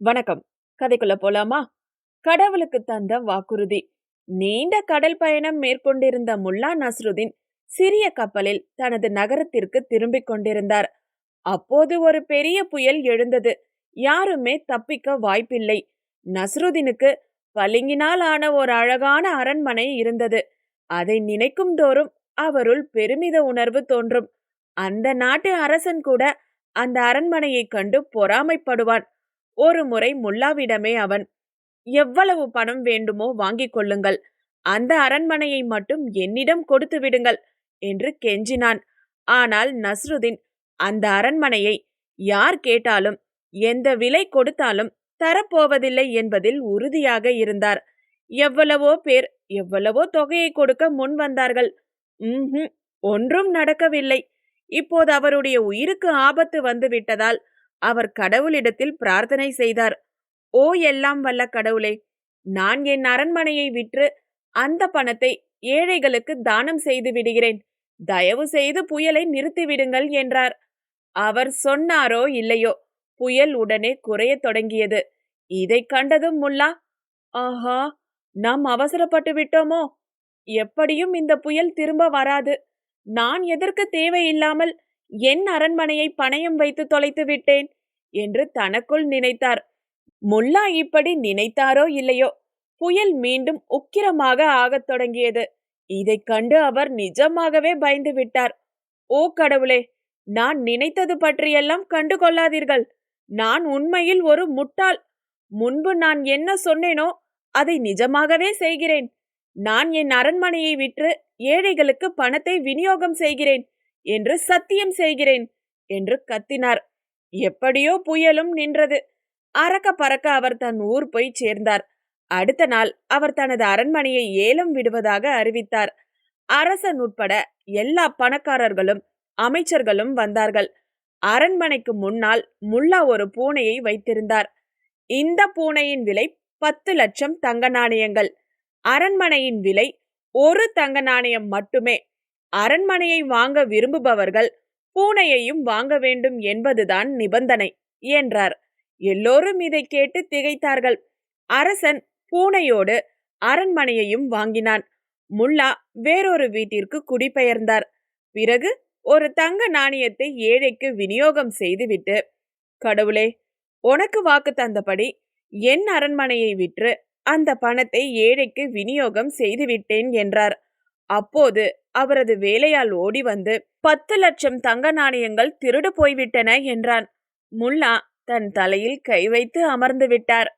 வணக்கம். கதைக்குள்ள போலாமா? கடவுளுக்கு தந்த வாக்குறுதி. நீண்ட கடல் பயணம் மேற்கொண்டிருந்த முல்லா நஸ்ருதீன் சிறிய கப்பலில் தனது நகரத்திற்கு திரும்பிக் கொண்டிருந்தார். அப்போது ஒரு பெரிய புயல் எழுந்தது. யாருமே தப்பிக்க வாய்ப்பில்லை. நஸ்ருதீனுக்கு பளிங்கினால் ஆன ஒரு அழகான அரண்மனை இருந்தது. அதை நினைக்கும் தோறும் அவருள் பெருமித உணர்வு தோன்றும். அந்த நாட்டு அரசன் கூட அந்த அரண்மனையைக் கண்டு பொறாமைப்படுவான். ஒரு முறை முல்லாவிடமே அவன் எவ்வளவு பணம் வேண்டுமோ வாங்கிக் கொள்ளுங்கள். அந்த அரண்மனையை மட்டும் என்னிடம் கொடுத்து விடுங்கள் என்று கெஞ்சினான். ஆனால் நஸ்ருதீன் அந்த அரண்மனையை யார் கேட்டாலும் எந்த விலை கொடுத்தாலும் தரப்போவதில்லை என்பதில் உறுதியாக இருந்தார். எவ்வளவோ பேர் எவ்வளவோ தொகையை கொடுக்க முன் வந்தார்கள். ம்ஹும் ஒன்றும் நடக்கவில்லை. இப்போது அவருடைய உயிருக்கு ஆபத்து வந்து விட்டதால் அவர் கடவுளிடத்தில் பிரார்த்தனை செய்தார். ஓ எல்லாம் வல்ல கடவுளே நான் என் அரண்மனையை விற்று அந்த பணத்தை ஏழைகளுக்கு தானம் செய்து விடுகிறேன். தயவு செய்து புயலை நிறுத்திவிடுங்கள் என்றார். அவர் சொன்னாரோ இல்லையோ? புயல் உடனே குறையத் தொடங்கியது. இதை கண்டதும் முல்லா ஆஹா நாம் அவசரப்பட்டு விட்டோமோ? எப்படியும் இந்த புயல் திரும்ப வராது. நான் எதற்கு தேவையில்லாமல் என் அரண்மனையை பணயம் வைத்து தொலைத்து விட்டேன். என்று தனக்குள் நினைத்தார். முல்லா இப்படி நினைத்தாரோ இல்லையோ? புயல் மீண்டும் உக்கிரமாக ஆகத் தொடங்கியது. இதைக் கண்டு அவர் நிஜமாகவே பயந்து விட்டார். ஓ கடவுளே நான் நினைத்தது பற்றியெல்லாம் கண்டு கொள்ளாதீர்கள். நான் உண்மையில் ஒரு முட்டாள். முன்பு நான் என்ன சொன்னேனோ அதை நிஜமாகவே செய்கிறேன். நான் என் அரண்மனையை விற்று ஏழைகளுக்கு பணத்தை விநியோகம் செய்கிறேன் என்று சத்தியம் செய்கிறேன் என்று கத்தினார். எப்படியோ புயலும் நின்றது. அறக்க பறக்க அவர் தன் ஊர் போய் சேர்ந்தார். அடுத்த நாள் அவர் தனது அரண்மனையை ஏலம் விடுவதாக அறிவித்தார். அரசன் உட்பட எல்லா பணக்காரர்களும் அமைச்சர்களும் வந்தார்கள். அரண்மனைக்கு முன்னால் முல்லா ஒரு பூனையை வைத்திருந்தார். இந்த பூனையின் விலை பத்து லட்சம் தங்க நாணயங்கள். அரண்மனையின் விலை ஒரு தங்க நாணயம் மட்டுமே. அரண்மனையை வாங்க விரும்புபவர்கள் பூனையையும் வாங்க வேண்டும் என்பதுதான் நிபந்தனை என்றார். எல்லோரும் இதை கேட்டு திகைத்தார்கள். அரசன் பூனையோடு அரண்மனையையும் வாங்கினான். முல்லா வேறொரு வீட்டிற்கு குடிபெயர்ந்தார். பிறகு ஒரு தங்க நாணயத்தை ஏழைக்கு விநியோகம் செய்துவிட்டு கடவுளே உனக்கு வாக்கு தந்தபடி என் அரண்மனையை விற்று அந்த பணத்தை ஏழைக்கு விநியோகம் செய்துவிட்டேன் என்றார். அப்போது அவரது வேலையால் ஓடி வந்து பத்து லட்சம் தங்க நாணயங்கள் திருடு போய்விட்டன என்றான். முல்லா தன் தலையில் கை வைத்து அமர்ந்து விட்டார்.